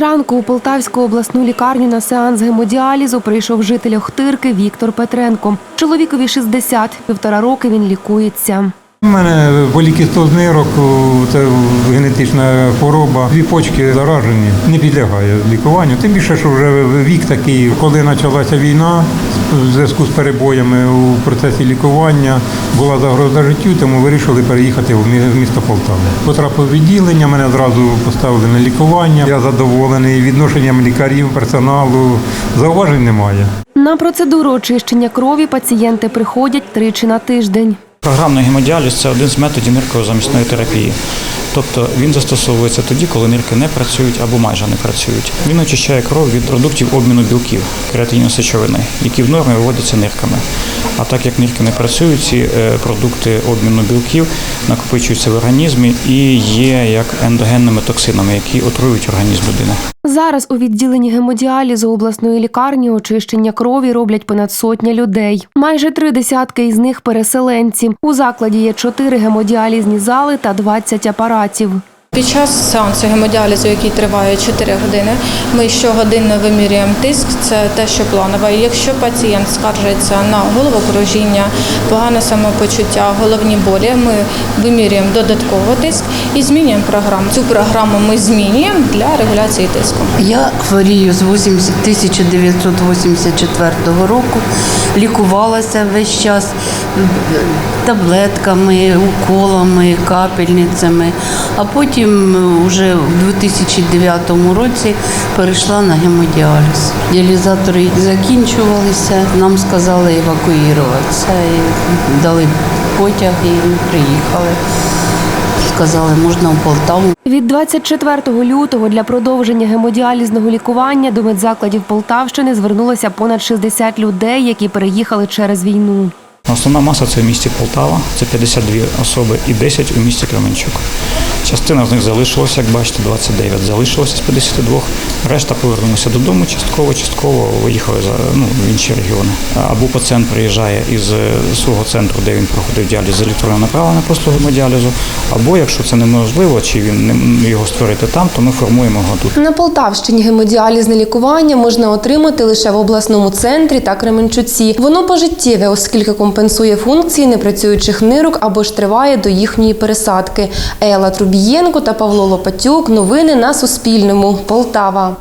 Зранку у Полтавську обласну лікарню на сеанс гемодіалізу прийшов житель Охтирки Віктор Петренко. Чоловікові 60, півтора роки він лікується. У мене полікістоз нирок, це генетична хвороба. Дві почки заражені, не підлягає лікуванню. Тим більше, що вже вік такий, коли почалася війна в зв'язку з перебоями у процесі лікування, була загроза життю, тому вирішили переїхати в місто Полтава. Потрапив відділення, мене одразу поставили на лікування. Я задоволений відношенням лікарів, персоналу. Зауважень немає. На процедуру очищення крові пацієнти приходять тричі на тиждень. Програмний гемодіаліз це один з методів нирково-замісної терапії. Тобто він застосовується тоді, коли нирки не працюють або майже не працюють. Він очищає кров від продуктів обміну білків, креатинні сечовини, які в нормі виводяться нирками. А так як нирки не працюють, ці е, продукти обміну білків накопичуються в організмі і є як ендогенними токсинами, які отруюють організм людини. Зараз у відділенні гемодіалізу обласної лікарні очищення крові роблять понад сотня людей. Майже три десятки із них переселенці. У закладі є чотири гемодіалізні зали та 20 апаратів. Під час сеансу гемодіалізу, який триває 4 години, ми щогодинно вимірюємо тиск, це те, що планове. Якщо пацієнт скаржиться на головокружіння, погане самопочуття, головні болі, ми вимірюємо додатково тиск і змінюємо програму. Цю програму ми змінюємо для регуляції тиску. Я хворію з 80 1984 року, лікувалася весь час таблетками, уколами, капельницями. А потім вже в 2009 році перейшла на гемодіаліз. Діалізатори закінчувалися, нам сказали евакуюватися. І дали потяг і приїхали. Сказали, можна у Полтаву. Від 24 лютого для продовження гемодіалізного лікування до медзакладів Полтавщини звернулося понад 60 людей, які переїхали через війну. Основна маса це в місті Полтава, це 52 особи і 10 у місті Кременчук. Частина з них залишилася, як бачите, 29 залишилося з 52. Решта повернулися додому частково, частково виїхали за ну, в інші регіони. Або пацієнт приїжджає із е, свого центру, де він проходив діаліз з електронно направлення послуги гемодіалізу, або якщо це неможливо, чи він його створити там, то ми формуємо його тут. На Полтавщині гемодіалізне лікування можна отримати лише в обласному центрі та Кременчуці. Воно пожиттєве, оскільки компенсує функції непрацюючих нирок або ж триває до їхньої пересадки. Ела Трубієнко та Павло Лопатюк. Новини на Суспільному. Полтава.